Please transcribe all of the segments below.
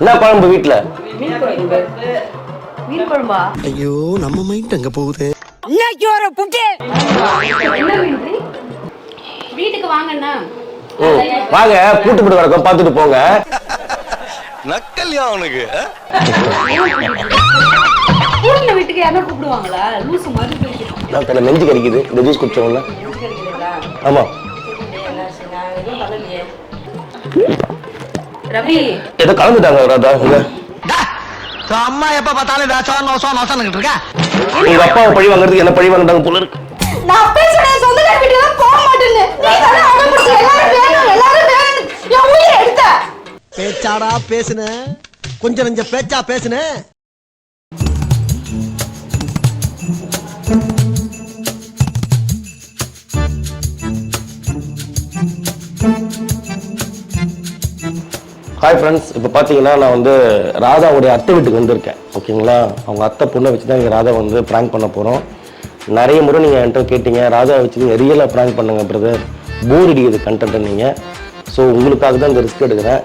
என்ன குழம்பு வீட்டுல மீன் குழம்பு மீன் குழம்பா ஐயோ நம்ம மைண்ட் அங்க போகுது. என்ன மீன் வீட்டுக்கு வாங்கண்ணா வாங்க பூட்டு போட்டு கிடக்கும் பார்த்துட்டு போங்க. நக்கல்யா அவனுக்கு பூட்டின வீட்டுக்கு யாரும் கூப்பிடுவாங்களா? லூசு மாதிரி பேசிட்டு. நான் தலை நெஞ்சு கறிக்குது இந்த ஜூஸ் குடிச்சவங்க கிடைக்கிறீங்களா ஆமா. ரவி. ஏதோ கலந்துட்டாங்க ராதா அம்மா எப்ப பார்த்தாலும் வேஷம் நோசம் நோசம் இருக்கா? உங்க அப்பாவை பழி வாங்குறதுக்கு என்ன பழி வாங்குறாங்க போல இருக்கு. நான் பேசுறேன் சொந்தக்கார வீட்டுக்கு தான் போக மாட்டேன்னு. நீ தானே அடம் பிடிச்ச எல்லாரும் வேணும் எல்லாரும் வேணும் என் உயிரை எடுத்த. பேச்சாடா பேசுன. கொஞ்சம் நெஞ்ச பேச்சா பேசுன. ஹாய் ஃப்ரெண்ட்ஸ் இப்போ பார்த்தீங்கன்னா நான் வந்து ராதாவுடைய அத்தை வீட்டுக்கு வந்திருக்கேன். ஓகேங்களா? அவங்க அத்தை பொண்ணை வச்சு தான் இங்கே ராதா வந்து ப்ராங்க் பண்ண போகிறோம் நிறைய முறை நீங்கள் என்கிட்ட கேட்டீங்க. ராதா வச்சு நீங்கள் ரியலாக ப்ராங்க் பண்ணுங்க பிரதர் போர் அடிக்குது கண்டென்ட் நீங்கள் ஸோ உங்களுக்காக தான் இந்த ரிஸ்க் எடுக்கிறேன்.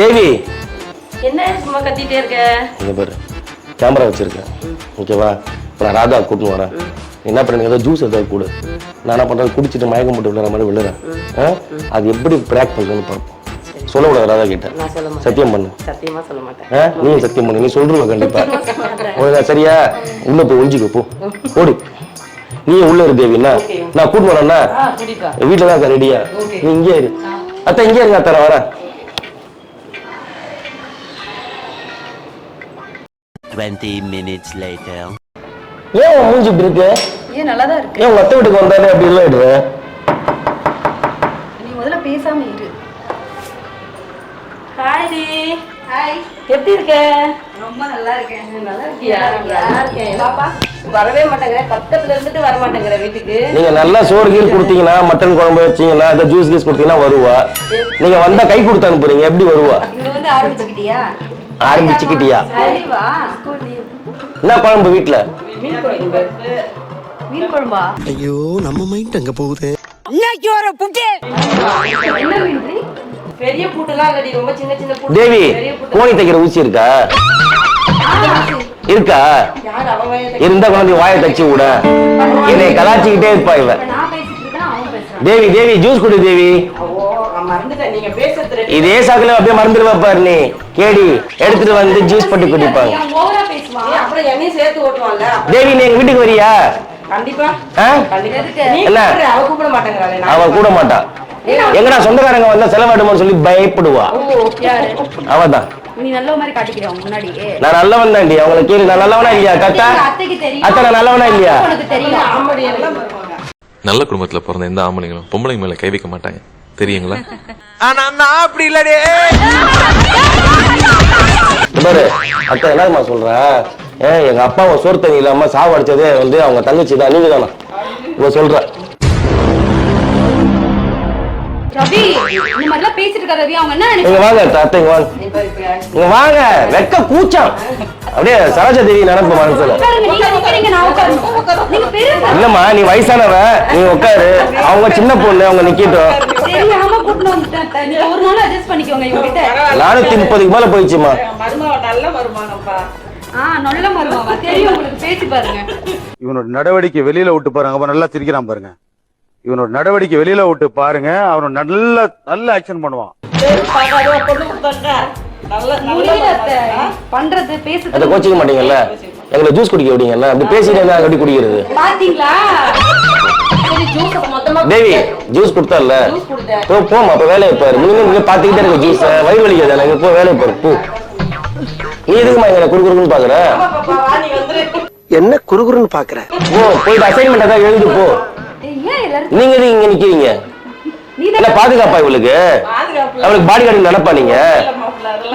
தேவி! என்ன சும்மா கத்திட்டே இருக்க? இங்கே பாரு கேமரா வச்சுருக்கேன். ஓகேவா? இப்போ நான் ராதா கூட்டின்னு வரேன். என்ன பண்ணுங்க ஏதோ ஜூஸ் ஏதாவது கொடு. நான் என்ன பண்ணுறேன் குடிச்சிட்டு மயக்கம் போட்டு விழுற மாதிரி விழுறேன்? அது எப்படி ப்ராக் பண்ணுறதுன்னு பார்ப்போம் சொல்லக்கூடாது ராதா கிட்ட. நான் சொல்ல மாட்டேன். சத்தியம் பண்ணு. சத்தியமா சொல்ல மாட்டேன்? நீயும் சத்தியம் பண்ணு. நீ சொல்றவ கண்டிப்பா. ஒழுங்கா சரியா? உள்ள போய் ஒழிஞ்சுக்க போ. ஓடு. நீ உள்ள இரு தேவி? என்ன? நான் கூட்டு வரேன்னா? வீட்டுல தான் ரெடியா? நீ இங்கே இரு. அத்தை இங்கே இருங்க அத்தை நான் வரேன். 20 minutes later. ஏன் மூஞ்சி இப்படி இருக்கு? ஏன் நல்லா தான் இருக்கு? ஏன் உங்க அத்தை வீட்டுக்கு வந்தாலே அப்படி எல்லாம் இடுற நீ முதல்ல பேசாம இரு. ஹாய் டி ஹாய் எப்படி இருக்க? ரொம்ப நல்லா இருக்கேன். நல்லா இருக்கியா? நல்லா இருக்கேன். பாப்பா வரவே மாட்டேங்கிற. பக்கத்துல இருந்துட்டு வர மாட்டேங்கிற வீட்டுக்கு. நீங்க நல்லா சோறு கீழ் கொடுத்தீங்கன்னா மட்டன் குழம்பு வச்சீங்கன்னா ஏதோ ஜூஸ் கீஸ் கொடுத்தீங்கன்னா வருவா. நீங்க வந்தா கை கொடுத்து அனுப்புறீங்க. எப்படி வருவா? இங்க வந்து ஆரம்பிச்சுக்கிட்டியா? ஆரம்பிச்சுக்கிட்டியா? சரி வா என்ன குழம்பு வீட்டுல மீன் குழம்பு. மீன் குழம்பா? ஐயோ நம்ம மைண்ட் அங்க போகுது. என்ன மீன் பெரிய பூட்டுலாம் இல்லடி ரொம்ப சின்ன சின்ன பூட்டு. தேவி கோழி தைக்கிற ஊசி இருக்கா? இருக்கா? இருந்தா குழந்தை வாயை தச்சு விட. என்னை கலாச்சிக்கிட்டே இருப்பா இவ. தேவி தேவி ஜூஸ் குடி தேவி. இதே சாக்குல அப்படியே மறந்துடுவா பாரு நீ. கேடி எடுத்துட்டு வந்து ஜூஸ் போட்டு குடிப்பாங்க தேவி நீ எங்க வீட்டுக்கு வரியா? கண்டிப்பா. என்ன? அவ கூட மாட்டா. எங்கடா சொந்தக்காரங்க வந்தா செலவாடுமோன்னு சொல்லி பயப்படுவா. யாரு? அவதான். நீ நல்ல மாதிரி காட்டிக்கிறேன் அவன் முன்னாடி? நான் நல்லவன் தாண்டி அவங்கள கேளு நான் நல்லவனா இல்லையா கத்தா அத்தை நான் நல்லவனா நல்ல குடும்பத்துல பிறந்த எந்த ஆம்பளைங்களும் பொம்பளைங்க மேல கை வைக்க மாட்டாங்க. தெரியுங்களா? ஆனா நான் அப்படி இல்லடே. பாரு அத்தை என்னமா சொல்ற? ஏன் எங்க அப்பாவை சோறு தண்ணி இல்லாம சாவு அடிச்சதே வந்து அவங்க தங்கச்சி தான் நீங்க தானா இவ சொல்ற. ரவி இந்த மாதிரிலாம் பேசிட்டு இருக்க ரவி. அவங்க என்ன இங்க வாங்க இங்க வாங்க. இங்க வாங்க வெக்க கூச்சம். அப்படியே சரோஜா தேவி நினைப்பு மனசுல நீங்க நீங்க இல்லம்மா நீ வயசானவ நீ உட்காரு. அவங்க சின்ன பொண்ணு அவங்க நிக்கட்டும். நீங்க நானூத்தி முப்பதுக்கு மேல போயிடுச்சுமா மருமக நல்ல வருமானம்ப்பா ஆ நல்ல மருமாவா. தெரியும் உங்களுக்கு. பேசி பாருங்க. இவனோட நடவடிக்கை வெளியில விட்டு பாருங்க. அப்ப நல்லா சிரிக்கிறான் பாருங்க. இவனோட நடவடிக்கை வெளியில விட்டு பாருங்க. அவன் நல்ல நல்ல ஆக்ஷன் பண்ணுவான். அதை கோச்சிக்க மாட்டீங்கல்ல? எங்களை ஜூஸ் குடிக்க விடுங்கல்ல அப்படி பேசிட்டு இருந்தா எப்படி குடிக்கிறது? பாத்தீங்களா? தேவி ஜூஸ் கொடுத்தால போ போமா அப்ப வேலையை பாரு. நீங்க நீங்க பாத்துக்கிட்டே இருக்க ஜூஸ் வயிறு வலிக்காது எனக்கு போ வேலையை பாரு. போ. நீ எதுக்குமா எங்களை குறுகுறுன்னு பாக்குற? என்ன குறுகுறுன்னு பாக்குற? போ போயிட்டு அசைன்மெண்ட் ஏதாவது எழுது போ. நீங்க இங்க நிக்கிறீங்க? நீ இல்ல பாதுகாப்பா இவளுக்கு? அவளுக்கு பாடி கார்டு நினைப்பா நீங்க?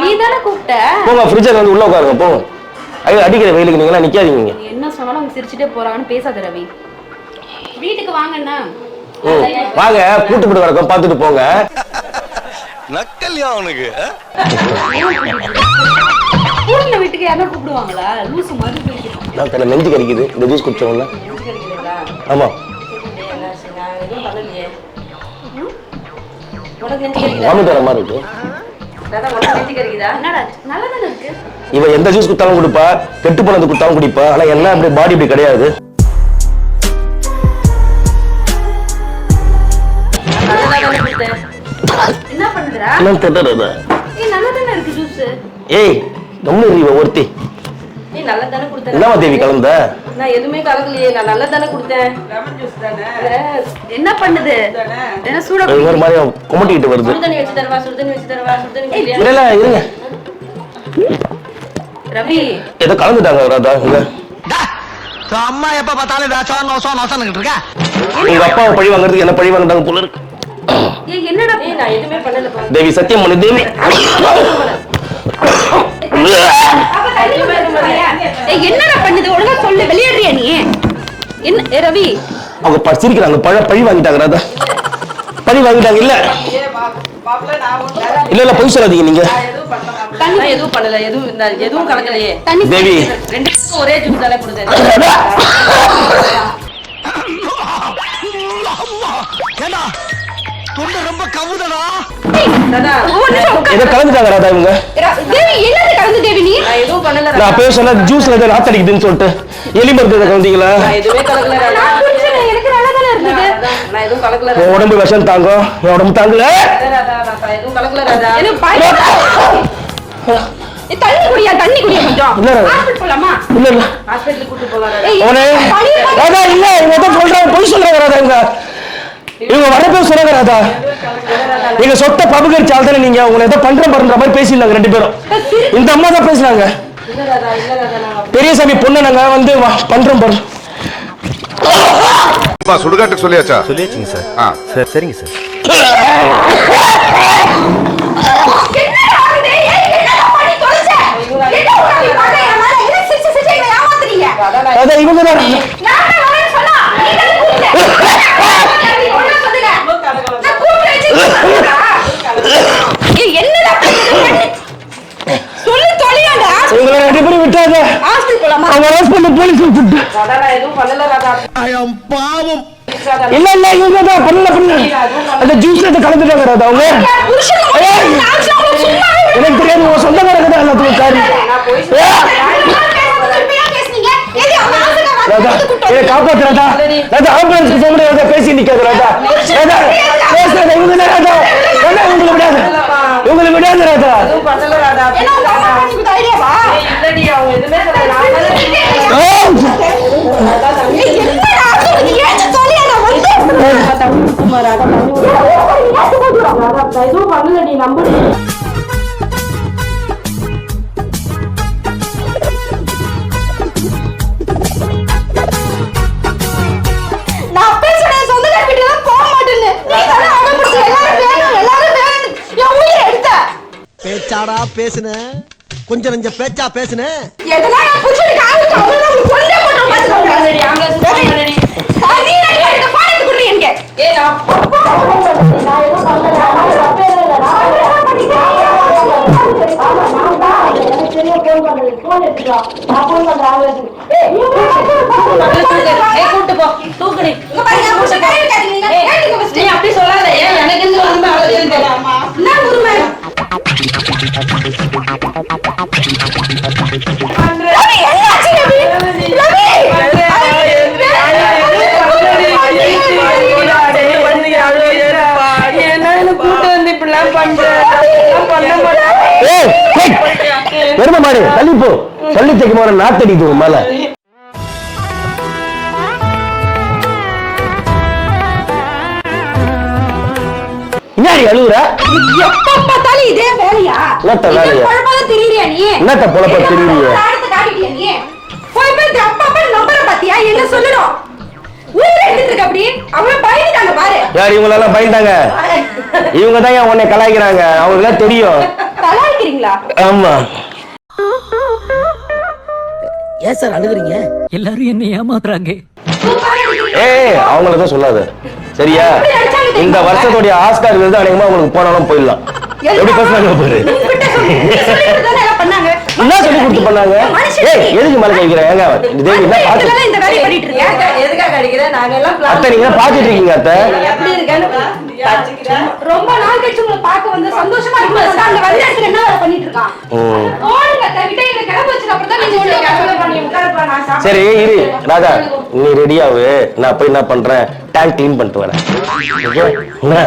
நீ தானே கூப்பிட்ட? போங்க ஃப்ரிட்ஜர் வந்து உள்ள உட்காருங்க போங்க. ஐயோ அடிக்கிற வெயிலுக்கு நீங்களாம் நிக்காதீங்க நீ என்ன சொன்னாலும் அவங்க சிரிச்சுட்டே போறாங்கன்னு பேசாத ரவி. வீட்டுக்கு வாங்கண்ணா வாங்க கூட்டு போட்டு கிடக்கும் பார்த்துட்டு போங்க. நக்கல்யா அவனுக்கு பூட்டின வீட்டுக்கு யாரும் கூப்பிடுவாங்களா? லூசு மாதிரி நான் நெஞ்சு கறிக்குது இந்த ஜூஸ் குடிச்சவொன்னே கிடைக்கிறீங்களா ஆமா. நல்லா தானே இருக்கு. இவ எந்த ஜூஸ் குத்தாலும் குடிப்பா கெட்டு போனது குத்தாலும் குடிப்பா ஆனா என்ன அப்படி பாடி இப்படி கிடையாது. என்ன தெரியல ஏய் நல்லா தானே இருக்கு ஜூஸ் ஏய் கம்மு இவ ஒருத்தி. நீ நல்லா தானே கொடுத்தேன்? என்னவா தேவி கலந்த? நான் எதுவுமே கலக்கலையே நான் நல்லா தானே? கொடுத்தேன் என்ன பண்ணுது? என்ன சூட ஒரு மாதிரி குமட்டிக்கிட்டு வருது. சுடுதண்ணி வச்சு தரவா சுடுதண்ணி வச்சு தரவா சுடுதண்ணி குடிக்கிறியா? இல்ல இருங்க. ரவி. ஏதோ கலந்துட்டாங்க ராதா அம்மா எப்ப பார்த்தாலும் வேஷம் நோசம் நோசம் இருக்கா? உங்க அப்பாவை பழி வாங்குறதுக்கு என்ன பழி வாங்குறாங்க போல இருக்கு. என்னடா? நான் எதுவுமே தேவி சத்தியம் பண்ணு தேவி. ஏய் ரவி. அவங்க ப- சிரிக்கிறாங்க பழ பழி வாங்கிட்டாங்க ராதா. பழி வாங்கிட்டாங்க இல்ல. இல்ல இல்ல பொய் சொல்லாதீங்க நீங்க. நான் எதுவும் பண்ணல எதுவும் எதுவும் கலக்கலையே. தண்ணி தேவி. ரெண்டு ஒரே ஜூஸ் தானே கொடுத்தேன். தொண்டை ரொம்ப கவுதடா. ஏதோ கலந்துட்டாங்க ராதா இவங்க. என்னது கலந்து தேவி நீ? நான் எதுவும் பண்ணல நான் அப்பவே சொன்ன ஜூஸ்ல ஏதோ நாத்தடிக்குதுன்னு சொல்லிட்டு. எலி மருந்து கலந்தீங்களா எதுவுமே கலக்கல ராதா நான் குடிச்சேன் எனக்கு நல்லா தானே இருந்தது ராதா, நான் எதுவும் கலக்கல என் ராதா உடம்பு விஷம் தாங்கும் என் உடம்பு தாங்கல. ராதா நான் எதுவும் கலக்கல ராதா எனக்கு பயம். ஏய், தண்ணி குடியா தண்ணி குடியா கொஞ்சம். இல்ல. ஹாஸ்பிடல் போலாமா? இல்ல இல்ல கூட்டு போலாம் ஏய், ராதா பொய் ராதா இவங்க. இவங்க வரப்பே சொல்றாங்க ராதா. நீங்க சொத்த பபுகரிச்சால் தானே நீங்க உங்களை ஏதோ பண்ற பண்ற மாதிரி பேசிடலாங்க ரெண்டு பேரும். இந்த அம்மா தான் பேசுனாங்க. பெரியசாமி பொண்ணு நாங்க வந்து வா- பண்றோம் பாரு. சுடுகாட்டுக்கு சொல்லியாச்சா? சொல்லியாச்சுங்க சார். ஆ. சார் சரிங்க சார். என்னடா ஆகுது? ஏய், போலாமா? அவங்க அரஸ்ட் பண்ண போலீஸ் கூப்பிட்டு. பாவம். இல்ல இல்ல இவங்க தான் பண்ணல பண்ணல. அந்த கலந்துட்டாங்க ராதா அவங்க. எனக்கு தெரியாது உங்க சொந்தக்காரங்க தான் எல்லாத்துக்கும் காரி ராதா ஏ காப்பாத்து ராதா. ராதா ஆம்புலன்ஸ்க்கு போக முடியாது ராதா பேசி நிக்காது ராதா. ராதா பேசுறத இவங்க தான் ராதா ராதா இவங்களை விடாது இவங்களை விடாது ராதா எதுவும் பண்ணல ராதா என்ன உங்க அம்மா பண்ணி கொடுத்த ஐடியாவா? ஏய், இல்லடி அவங்க எதுவுமே சொல்லல நான் தானே ஆ! ஏய், என்னடா ஆகுது? நீ ஏன் சொல்லியா நான் வந்து எதுவும் பண்ணல நீ நம்புடி நான் அப்பவே சொன்னேன், சொந்தக்கார வீட்டுக்கெல்லாம் போக மாட்டேன்னு. நீ தானே அடம் பிடிச்சு எல்லாரும் என் உயிரை எடுத்த. பேச்சாடா பேசுன. கொஞ்சம் நெஞ்ச பேச்சா பேசுன. எதெல்லாம் ஏய் கூட்டு போ தூக்குடி நீ அப்படி சொல்லாத ஏன் எனக்கு இருந்து வந்து அவ்வளவு என்ன உரிமை? எருமை மாடு தள்ளி போ தள்ளி தைக்க போற நாத்தடிக்குது உன் மேல இன்னாடி அழுகுற எப்ப பார்த்தாலும் இதே வேலையா? என்னத்த இதே வேலையா? பொழப்பாதான் திரியிறியா நீ? என்னத்த பொழப்பா இதே திரியிறியா? பொழப்பா ஆடத்தை காட்டிட்டியா நீ? போய் போய் இந்த அப்பா அப்பா நம்பரை பாத்தியா? என்ன சொல்லணும்? உயிரை எடுத்துட்டு இருக்க அப்படி? அவங்க பயந்துட்டாங்க பாரு. யார் இவங்க எல்லாம் பயந்தாங்க இவங்க தான் ஏன் உன்னை கலாய்க்கிறாங்க அவங்களுக்கு தெரியும் கலாய்க்கிறீங்களா? ஆமா ஏன் சார் அழுகுறீங்க? எல்லாரும் என்ன ஏமாத்துறாங்க. இருக்கீங்க. ஏய் அவங்கள தான் சொல்லாத சரியா இந்த வருஷத்துடைய ஆஸ்கார் விருது அநேகமா உங்களுக்கு போனாலும் போயிடலாம். எப்படி பேசுனாங்க பாரு. என்ன சொல்லி கொடுத்து பண்ணாங்க? ஏய் எதுக்கு மேல கேட்கிறேன் ஏங்க தேவி என்ன பாத்து இந்த வேலையை பண்ணிட்டு இருக்க எதுக்காக அடிக்கிற? நாங்க எல்லாம் அத்தை நீங்க பாத்துட்டு இருக்கீங்க அத்தை? எப்படி இருக்கேன்னு ரொம்ப நாள் கழிச்சு பார்க்க வந்து சந்தோஷமா இருக்கு அங்க வந்து இடத்துல என்ன வேலை பண்ணிட்டு இருக்கான்? ம். ஓடுங்க தவிட்ட எங்க கிளம்ப வச்சுட்டு அப்புறம் தான் நீங்க சொல்லுங்க சரி. இரு. ராதா நீ ரெடியாவு நான் போய் என்ன பண்றேன்? டேங்க் க்ளீன் பண்ணிட்டு வரேன். ஓகே? என்ன?